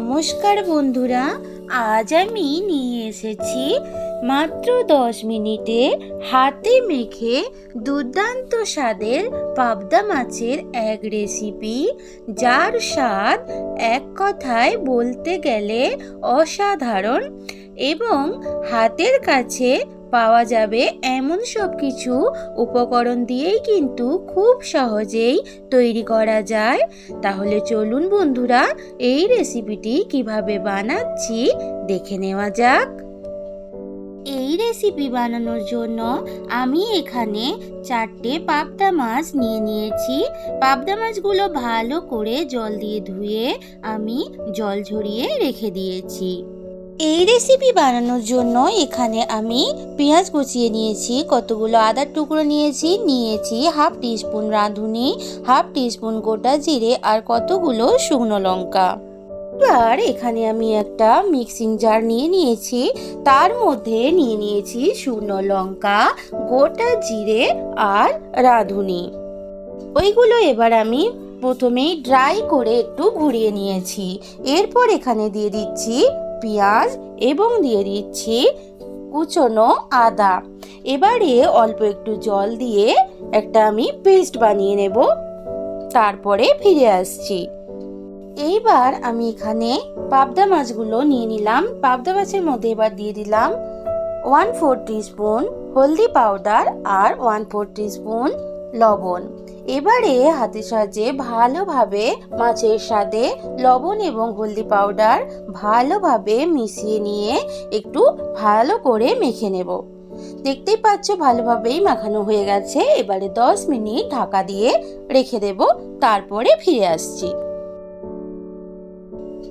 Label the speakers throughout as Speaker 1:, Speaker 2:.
Speaker 1: নমস্কার বন্ধুরা, আজ আমি নিয়ে এসেছি মাত্র দশ মিনিটে হাতে মেখে দুর্দান্ত স্বাদের পাবদা মাছের এক রেসিপি যার স্বাদ এক কথায় বলতে গেলে অসাধারণ এবং হাতের কাছে পাওয়া যাবে এমন সব কিছু উপকরণ দিয়েই কিন্তু খুব সহজেই তৈরি করা যায়। তাহলে চলুন বন্ধুরা, এই রেসিপিটি কীভাবে বানাচ্ছি দেখে নেওয়া যাক। এই রেসিপি বানানোর জন্য আমি এখানে চারটে পাবদা মাছ নিয়ে নিয়েছি। পাবদা মাছগুলো ভালো করে জল দিয়ে ধুয়ে আমি জল ঝরিয়ে রেখে দিয়েছি। এই রেসিপি বানানোর জন্য এখানে আমি পেঁয়াজ কুচিয়ে নিয়েছি, কতগুলো আদার টুকরো নিয়েছি নিয়েছি হাফ টিস্পুন রাঁধুনি, হাফ টিস্পুন গোটা জিরে আর কতগুলো শুকনো লঙ্কা। এবার এখানে আমি একটা মিক্সিং জার নিয়ে নিয়েছি, তার মধ্যে নিয়ে নিয়েছি শুকনো লঙ্কা, গোটা জিরে আর রাঁধুনি। ওইগুলো এবার আমি প্রথমেই ড্রাই করে একটু ঘুরিয়ে নিয়েছি। এরপর এখানে দিয়ে দিচ্ছি পেঁয়াজ এবং দিয়ে দিচ্ছি কুচনো আদা। এবারে অল্প একটু জল দিয়ে একটা আমি পেস্ট বানিয়ে নেব। তারপরে ফিরে আসছি। এইবার আমি এখানে পাবদা মাছগুলো নিয়ে নিলাম। পাবদা মাছের মধ্যে এবার দিয়ে দিলাম ওয়ান ফোর স্পুন হলদি পাউডার আর ওয়ান ফোর স্পুন লবণ। এবারে হাতের সাহায্যে ভালোভাবে মাছের সাথে লবণ এবং হলদি পাউডার ভালোভাবে মিশিয়ে নিয়ে একটু ভালো করে মেখে নেব। দেখতেই পাচ্ছ ভালোভাবেই মাখানো হয়ে গেছে। এবারে দশ মিনিট ঢাকা দিয়ে রেখে দেব। তারপরে ফিরে আসছি।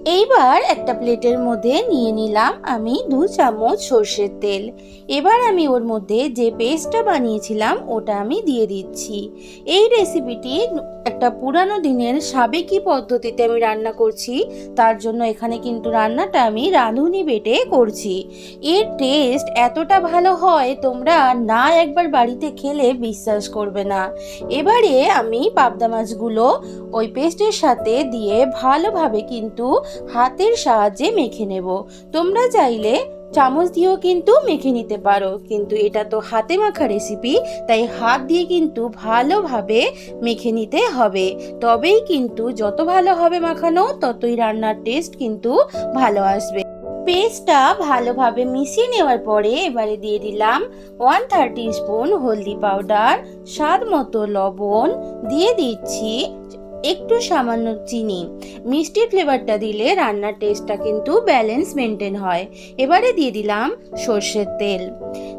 Speaker 1: এইবার একটা প্লেটের মধ্যে নিয়ে নিলাম আমি দু চামচ সর্ষের তেল। এবার আমি ওর মধ্যে যে পেস্টটা বানিয়েছিলাম, ওটা আমি দিয়ে দিচ্ছি। এই রেসিপিটি একটা পুরানো দিনের সাবেকি পদ্ধতিতে আমি রান্না করছি। তার জন্য এখানে কিন্তু রান্নাটা আমি রাঁধুনি বেটে করছি। এর টেস্ট এতটা ভালো হয়, তোমরা না একবার বাড়িতে খেলে বিশ্বাস করবে না। এবারে আমি পাবদা মাছগুলো ওই পেস্টের সাথে দিয়ে ভালোভাবে কিন্তু হাতের সাহায্যে মেখে নেব। তোমরা চাইলে চামচ দিয়েও কিন্তু মেখে নিতে পারো। কিন্তু এটা তো হাতে মাখা রেসিপি তাই হাত দিয়ে কিন্তু ভালোভাবে মেখে নিতে হবে। তবেই কিন্তু যত ভালো হবে মাখানো, ততই রান্নার টেস্ট কিন্তু ভালো আসবে। পেস্টটা ভালোভাবে মিশিয়ে নেওয়ার পরে এবারে দিয়ে দিলাম ওয়ান থার্টি স্পুন হলদি পাউডার স্বাদ মতো লবণ, দিয়ে দিচ্ছি একটু সামান্য চিনি। মিষ্টি ফ্লেভারটা দিলে রান্নার টেস্টটা কিন্তু ব্যালেন্স মেনটেন হয়। এবারে দিয়ে দিলাম সর্ষের তেল।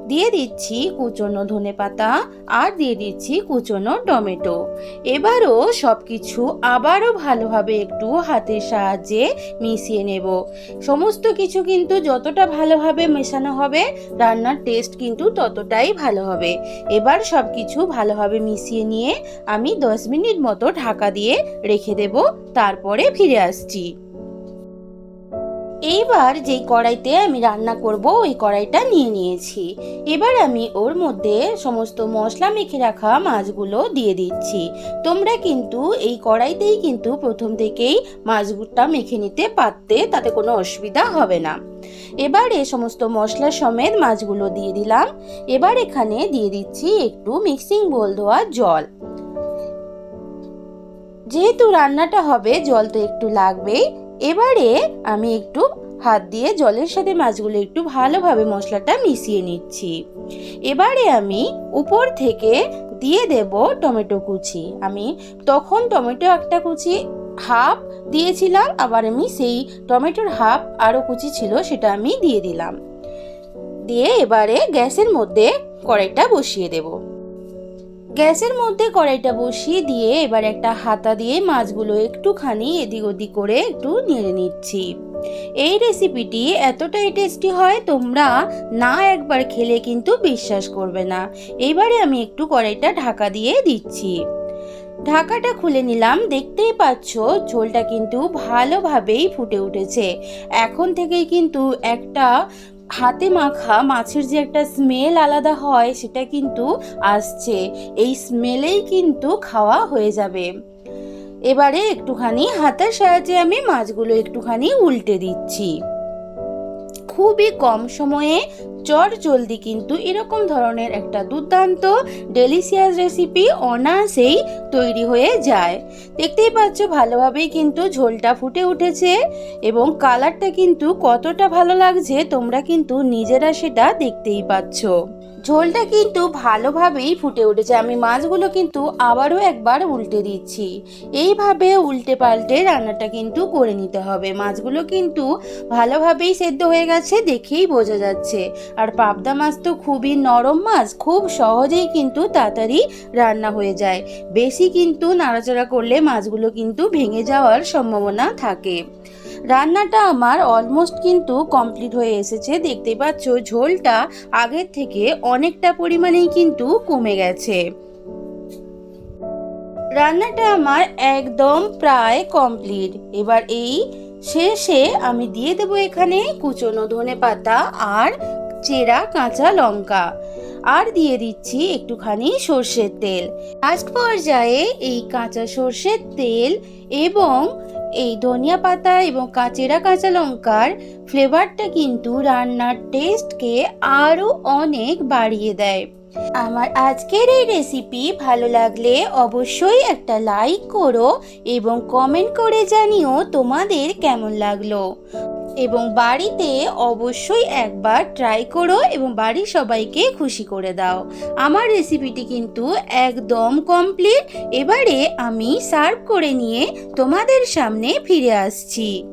Speaker 1: দিয়ে দিচ্ছি কুচনো ধনে পাতা আর দিয়ে দিচ্ছি কুচনো টমেটো। এবারও সব কিছু আবারও ভালোভাবে একটু হাতের সাহায্যে মিশিয়ে নেব। সমস্ত কিছু কিন্তু যতটা ভালোভাবে মেশানো হবে, রান্নার টেস্ট কিন্তু ততটাই ভালো হবে। এবার সব কিছু ভালোভাবে মিশিয়ে নিয়ে আমি দশ মিনিট মতো ঢাকা দিয়ে রেখে দেব। তারপরে ফিরে আসছি। এইবার যেই কড়াইতে আমি রান্না করব, ওই কড়াইটা নিয়ে নিয়েছি। এবার আমি ওর মধ্যে সমস্ত মশলা মেখে রাখা মাছগুলো দিয়ে দিচ্ছি। তোমরা কিন্তু এই কড়াইতেই কিন্তু প্রথম থেকেই মাছগুলোটা মেখে নিতে পারতে, তাতে কোনো অসুবিধা হবে না। এবার এ সমস্ত মশলা সমেত মাছগুলো দিয়ে দিলাম। এবার এখানে দিয়ে দিচ্ছি একটু মিক্সিং বোল দেওয়া জল। যেহেতু রান্নাটা হবে, জল তো একটু লাগবেই। এবারে আমি একটু হাত দিয়ে জলের সাথে মাছগুলো একটু ভালোভাবে মশলাটা মিশিয়ে নিচ্ছি। এবারে আমি উপর থেকে দিয়ে দেব টমেটো কুচি। আমি তখন টমেটো একটা কুচি হাফ দিয়েছিলাম, আবার আমি সেই টমেটোর হাফ আরও কুচি ছিল সেটা আমি দিয়ে দিলাম। দিয়ে এবারে গ্যাসের মধ্যে কড়াইটা বসিয়ে দেবো। গ্যাসের মধ্যে কড়াইটা বসিয়ে দিয়ে এবার একটা হাতা দিয়ে মাছগুলো একটুখানি এদিক ওদিক করে একটু নেড়ে নিচ্ছি। এই রেসিপিটি এতটাই টেস্টি হয়, তোমরা না একবার খেলে কিন্তু বিশ্বাস করবে না। এবারে আমি একটু কড়াইটা ঢাকা দিয়ে দিচ্ছি। ঢাকাটা খুলে নিলাম, দেখতেই পাচ্ছ ঝোলটা কিন্তু ভালোভাবেই ফুটে উঠেছে। এখন থেকেই কিন্তু একটা হাতে মাখা মাছের যে একটা স্মেল আলাদা হয়, সেটা কিন্তু আসছে। এই স্মেলেই কিন্তু খাওয়া হয়ে যাবে। এবারে একটুখানি হাতের সাহায্যে আমি মাছগুলো একটুখানি উল্টে দিচ্ছি। খুবই কম সময়ে চট জলদি কিন্তু এরকম ধরনের একটা দুর্দান্ত ডেলিসিয়াস রেসিপি অনায়াসেই তৈরি হয়ে যায়। দেখতেই পাচ্ছ ভালোভাবেই কিন্তু ঝোলটা ফুটে উঠেছে এবং কালারটা কিন্তু কতটা ভালো লাগছে তোমরা কিন্তু নিজেরা সেটা দেখতেই পাচ্ছ। ঝোলটা কিন্তু ভালোভাবেই ফুটে উঠেছে। আমি মাছগুলো কিন্তু আবারও একবার উল্টে দিচ্ছি। এইভাবে উল্টে পাল্টে রান্নাটা কিন্তু করে নিতে হবে। মাছগুলো কিন্তু ভালোভাবেই সেদ্ধ হয়ে গেছে। দেখেই বোঝা যাচ্ছে। আর পাবদা মাছ তো খুবই নরম মাছ, খুব সহজেই কিন্তু তাড়াতাড়ি রান্না হয়ে যায়। বেশি কিন্তু নাড়াচাড়া করলে মাছগুলো কিন্তু ভেঙে যাওয়ার সম্ভাবনা থাকে। রান্নাটা আমার অলমোস্ট কিন্তু কমপ্লিট হয়ে এসেছে। দেখতে পাচ্ছ, ঝোলটা আগের থেকে অনেকটা পরিমাণেই কিন্তু কমে গেছে। রান্নাটা আমার একদম প্রায় কমপ্লিট এবার এই শেষে আমি দিয়ে দেবো এখানে কুচনো ধনে পাতা আর চেরা কাঁচা লঙ্কা। আর দিয়ে দিচ্ছি একটুখানি সর্ষের তেল। লাস্ট পর্যায়ে এই কাঁচা সর্ষের তেল এবং এই ধনিয়া পাতা এবং কাঁচেরা কাঁচা লঙ্কার ফ্লেভারটা কিন্তু রান্নার টেস্টকে আরও অনেক বাড়িয়ে দেয়। আমার আজকের এই রেসিপি ভালো লাগলে অবশ্যই একটা লাইক করো এবং কমেন্ট করে জানিও তোমাদের কেমন লাগল। এবং বাড়িতে অবশ্যই একবার ট্রাই করো এবং বাড়ির সবাইকে খুশি করে দাও। আমার রেসিপিটি কিন্তু একদম কমপ্লিট এবারে আমি সার্ভ করে নিয়ে তোমাদের সামনে ফিরে আসছি।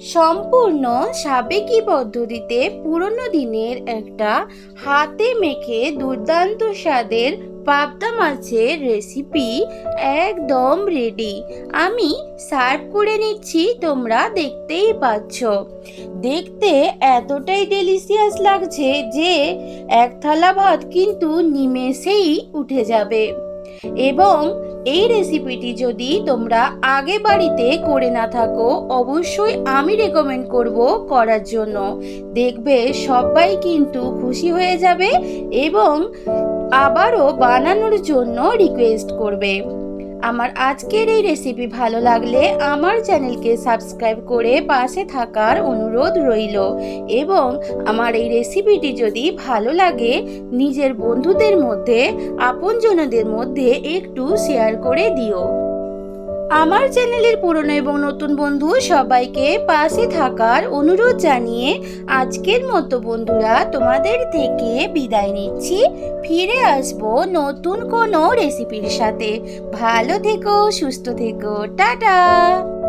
Speaker 1: সম্পূর্ণ সাবেকি পদ্ধতিতে পুরনো দিনের একটা হাতে মেখে দুর্দান্ত স্বাদের পাবদা মাছের রেসিপি একদম রেডি আমি সার্ভ করে নিচ্ছি, তোমরা দেখতেই পাচ্ছ। দেখতে এতটাই ডেলিসিয়াস লাগছে যে এক থালা ভাত কিন্তু নিমেষেই উঠে যাবে। এবং এই রেসিপিটি যদি তোমরা আগে বাড়িতে করে না থাকো, অবশ্যই আমি রেকমেন্ড করব করার জন্য। দেখবে সবাই কিন্তু খুশি হয়ে যাবে এবং আবারও বানানোর জন্য রিকোয়েস্ট করবে। আমার আজকের এই রেসিপি ভালো লাগলে আমার চ্যানেলকে সাবস্ক্রাইব করে পাশে থাকার অনুরোধ রইল। এবং আমার এই রেসিপিটি যদি ভালো লাগে, নিজের বন্ধুদের মধ্যে, আপনজনদের মধ্যে একটু শেয়ার করে দিও। আমার চ্যানেলের পুরনো এবং নতুন বন্ধু সবাইকে পাশে থাকার অনুরোধ জানিয়ে আজকের মতো বন্ধুরা তোমাদের থেকে বিদায় নিচ্ছি। ফিরে আসব নতুন কোনো রেসিপির সাথে। ভালো থেকো, সুস্থ থেকো। টাটা!